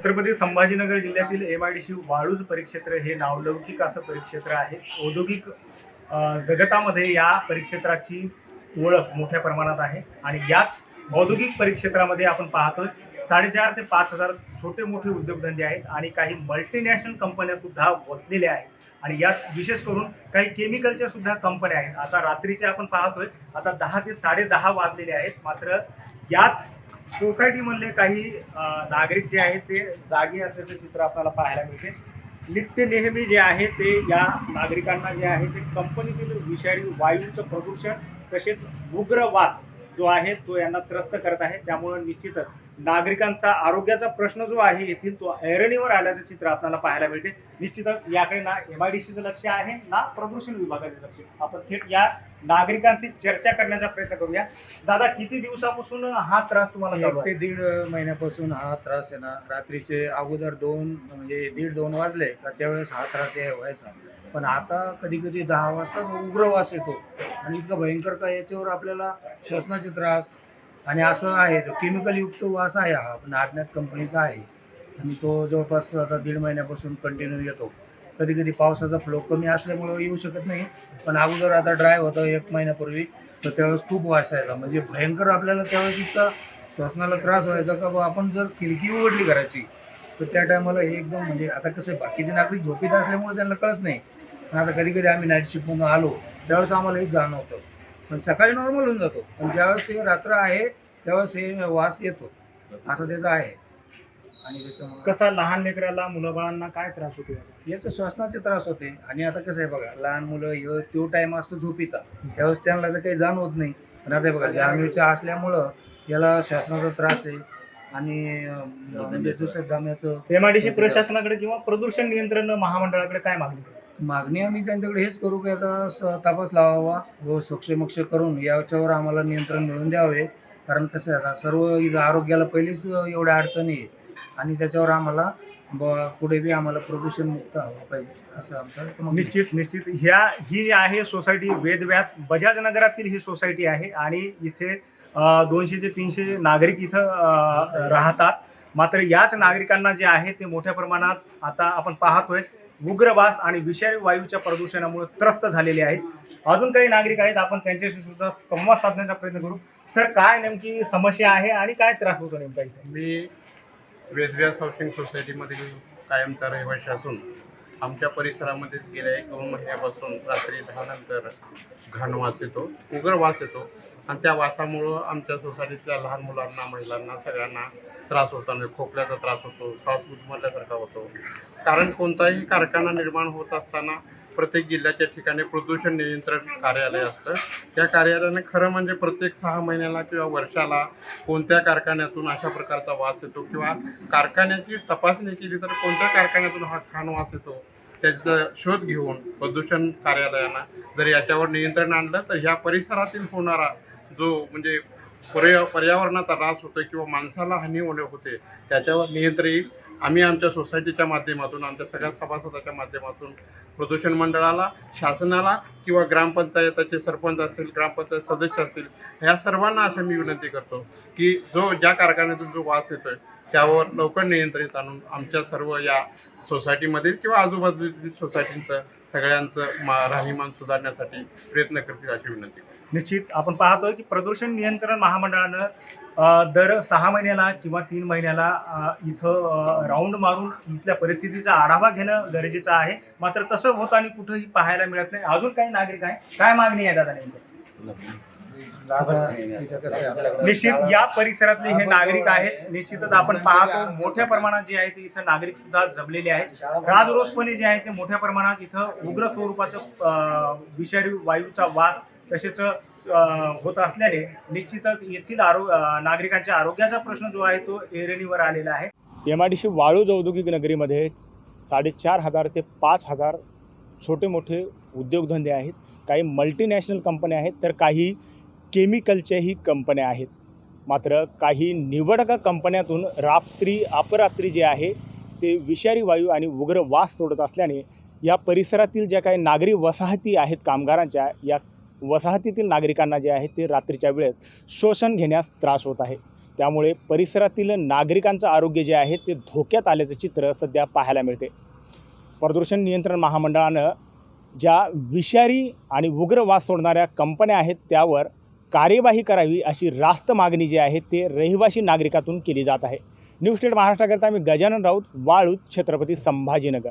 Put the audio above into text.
छत्रपती संभाजीनगर जिल्ह्यातील M I D C Waluj परिक्षेत्र हे नावलौकिक असं परिक्षेत्र आहे. औद्योगिक जगतामध्ये या परिक्षेत्राची ओळख मोठ्या प्रमाणात आहे आणि याच औद्योगिक परिक्षेत्रामध्ये आपण पाहतोय साडेचार ते पाच हजार छोटे मोठे उद्योगधंदे आहेत आणि काही मल्टीनॅशनल कंपन्या सुद्धा वसलेल्या आहेत. आणि यात विशेष करून काही केमिकलच्या सुद्धा कंपन्या आहेत. आता रात्रीचे आपण पाहतोय आता दहा ते साडेदहा वाजलेले आहेत. मात्र याच सोसायटीमधले काही नागरिक जे आहेत ते जागी असल्याचं चित्र आपल्याला पाहायला मिळते. नित्य नेहमी जे आहे ते या नागरिकांना जे आहे ते कंपनीतील विषारी वायूचं प्रदूषण तसेच उग्र वास जो आहे तो यांना त्रस्त करत आहे. त्यामुळं निश्चितच नागरिकांचा आरोग्याचा प्रश्न जो आहे येथील तो ऐरणीवर आल्याचं चित्र आपल्याला पाहायला मिळते. निश्चितच याकडे ना एम आय डी सीचं लक्ष आहे ना प्रदूषण विभागाचं लक्ष. आपण थेट या नागरिकांशी चर्चा करण्याचा प्रयत्न करूया. दादा किती दिवसापासून हा त्रास तुम्हाला एक ते दीड महिन्यापासून हा त्रास आहे ना. रात्रीचे अगोदर दोन म्हणजे दीड दोन वाजले का त्यावेळेस हा त्रास आहे व्हायचा. पण आता कधी कधी दहा वाजता उग्र वास येतो. आणि इतकं भयंकर का याच्यावर आपल्याला श्वसनाचे त्रास आणि असं आहे तो केमिकलयुक्त वास आहे हा पण अज्ञात कंपनीचा आहे. आणि तो जवळपास आता दीड महिन्यापासून कंटिन्यू येतो. कधी कधी पावसाचा फ्लो कमी असल्यामुळं येऊ शकत नाही पण अगोदर आता ड्राय होतं एक महिन्यापूर्वी तर त्यावेळेस खूप वास यायचा. म्हणजे भयंकर आपल्याला त्यावेळेस इतका श्वसनाला त्रास व्हायचा का आपण जर खिडकी उघडली घराची तर त्या टायमाला हे एकदम म्हणजे आता कसं आहे, बाकीचे नागरिक झोपीत असल्यामुळे त्यांना कळत नाही. पण आता कधी कधी आम्ही नाईट शिफ्टमधून आलो त्यावेळेस आम्हाला हे जाणवतं. पण सकाळी नॉर्मल होऊन जातो. पण ज्यावेळेस हे रात्र आहे त्यावेळेस हे वास येतो. असं त्याचं आहे. आणि त्याच्यामुळे कसा लहान लेकराला मुलं बाळांना काय त्रास होतो? याचा? याचे श्वसनाचे त्रास होते. आणि आता कसं आहे बघा लहान मुलं ह्यो तो टाईम असतो झोपीचा. त्यावेळेस त्यांना तर काही जाणवत नाही. पण आता हे बघा जाणवीच्या असल्यामुळं याला श्वसनाचा त्रास आहे. आणि अं, म्हणजे दुसरं दम्याचं एमआयडीसी प्रशासनाकडे किंवा प्रदूषण नियंत्रण महामंडळाकडे काय मागणी? मागणी आम्ही त्यांच्याकडे हेच करू की याचा स- तपास लावावा व सोक्षमोक्ष करून याच्यावर आम्हाला नियंत्रण मिळवून द्यावे. कारण कसं आहे आता सर्व इथं आरोग्याला पहिलीच एवढ्या अडचणी आहे आणि त्याच्यावर आम्हाला ब पुढे बी आम्हाला प्रदूषण मुक्त हवं पाहिजे असं आमचं निश्चित निश्चित. ह्या ही आहे सोसायटी वेदव्यास बजाज नगरातील ही सोसायटी आहे आणि इथे दोनशे ते तीनशे नागरिक इथं अ, राहतात. मात्र याच नागरिकांना जे आहे ते मोठ्या प्रमाणात आता आपण पाहतोय उग्रवास आणि विषारी वायूच्या प्रदूषणामुळे त्रस्त झालेले आहेत. अजून काही नागरिक आहेत आपण त्यांच्याशी सुद्धा संवाद साधण्याचा प्रयत्न करू. सर काय नेमकी समस्या आहे आणि काय त्रास होतो नेमका इथे? मी वेदव्यास हाऊसिंग सोसायटीमधील कायमचा रहिवाशी असून आमच्या परिसरामध्ये गेल्या एक दोन महिन्यापासून रात्री दहा नंतर घाण वास येतो उग्र वास येतो. आणि त्या वासामुळं आमच्या सोसायटीतल्या लहान मुलांना महिलांना सगळ्यांना त्रास होतो म्हणजे खोकल्याचा त्रास होतो श्वास गुदमरल्यासारखा होतो. कारण कोणताही कारखाना निर्माण होत असताना प्रत्येक जिल्ह्याच्या ठिकाणी प्रदूषण नियंत्रण कार्यालय असतं. त्या कार्यालयाने खरं म्हणजे प्रत्येक सहा महिन्याला किंवा वर्षाला कोणत्या कारखान्यातून अशा प्रकारचा वास येतो किंवा कारखान्याची तपासणी केली तर कोणत्या कारखान्यातून हा खाण वास येतो त्याचा शोध घेऊन प्रदूषण कार्यालयानं जर याच्यावर नियंत्रण आणलं तर ह्या परिसरातील होणारा जो म्हणजे पर्या पर्यावरणाचा ऱ्हास होतो किंवा माणसाला हानी होणे होते त्याच्यावर नियंत्रण येईल आम्ही आमच्या सोसायटीच्या माध्यमातून आमच्या सगळ्या सभासदाच्या माध्यमातून प्रदूषण मंडळाला शासनाला किंवा ग्रामपंचायताचे सरपंच असतील ग्रामपंचायत सदस्य असतील ह्या सर्वांना अशा मी विनंती करतो की जो ज्या कारखान्यातून जो वास येतोय त्यावर लवकर नियंत्रित आणून आमच्या सर्व या सोसायटीमधील किंवा आजूबाजूतील सोसायटींचं सगळ्यांचं मा राहणीमान सुधारण्यासाठी प्रयत्न करतील अशी विनंती. निश्चित. आपण पाहतोय की प्रदूषण नियंत्रण महामंडळानं दर सहा महिन्याला किंवा तीन महिन्याला इथं राऊंड मारून इथल्या परिस्थितीचा आढावा घेणं गरजेचं आहे. मात्र तसं होतं आणि कुठंही पाहायला मिळत नाही. अजून काही नागरिक आहे काय मागणी आहे दादा नेमकं? निश्चित या परिसरातले हे नागरिक आहेत. निश्चितच आपण पाहतो मोठ्या प्रमाणात जे आहे ते इथं नागरिक सुद्धा जमलेले आहेत. राजरोसपणे जे आहे ते मोठ्या प्रमाणात इथं उग्र स्वरूपाचं विषारी वायूचा वास तसेच होत असल्याने निश्चितच येथील आरो नागरिकांच्या आरोग्याचा प्रश्न जो आहे तो एरणीवर आलेला आहे. M I D C Waluj औद्योगिक नगरीमध्ये साडेचार हजार ते पाच हजार छोटे मोठे उद्योगधंदे आहेत. काही मल्टीनॅशनल कंपन्या आहेत तर काही केमिकलच्याही कंपन्या आहेत. मात्र काही निवडक कंपन्यातून रात्री अपरात्री जे आहे ते विषारी वायू आणि उग्र वास सोडत असल्याने या परिसरातील ज्या काही नागरी वसाहती आहेत कामगारांच्या या वसाहतीतील नागरिकांना जे आहे ते रात्रीच्या वेळेत शोषण घेण्यास त्रास होत आहे. त्यामुळे परिसरातील नागरिकांचं आरोग्य जे आहे ते धोक्यात आल्याचं चित्र सध्या पाहायला मिळते. प्रदूषण नियंत्रण महामंडळानं ज्या विषारी आणि उग्र वास सोडणाऱ्या कंपन्या आहेत त्यावर कार्यवाही करावी अशी रास्त मागणी जी आहे ते रहिवासी नागरिकातून केली जात आहे. न्यूज स्टेट महाराष्ट्राकरता मी गजानन राऊत वाळूत छत्रपती संभाजीनगर.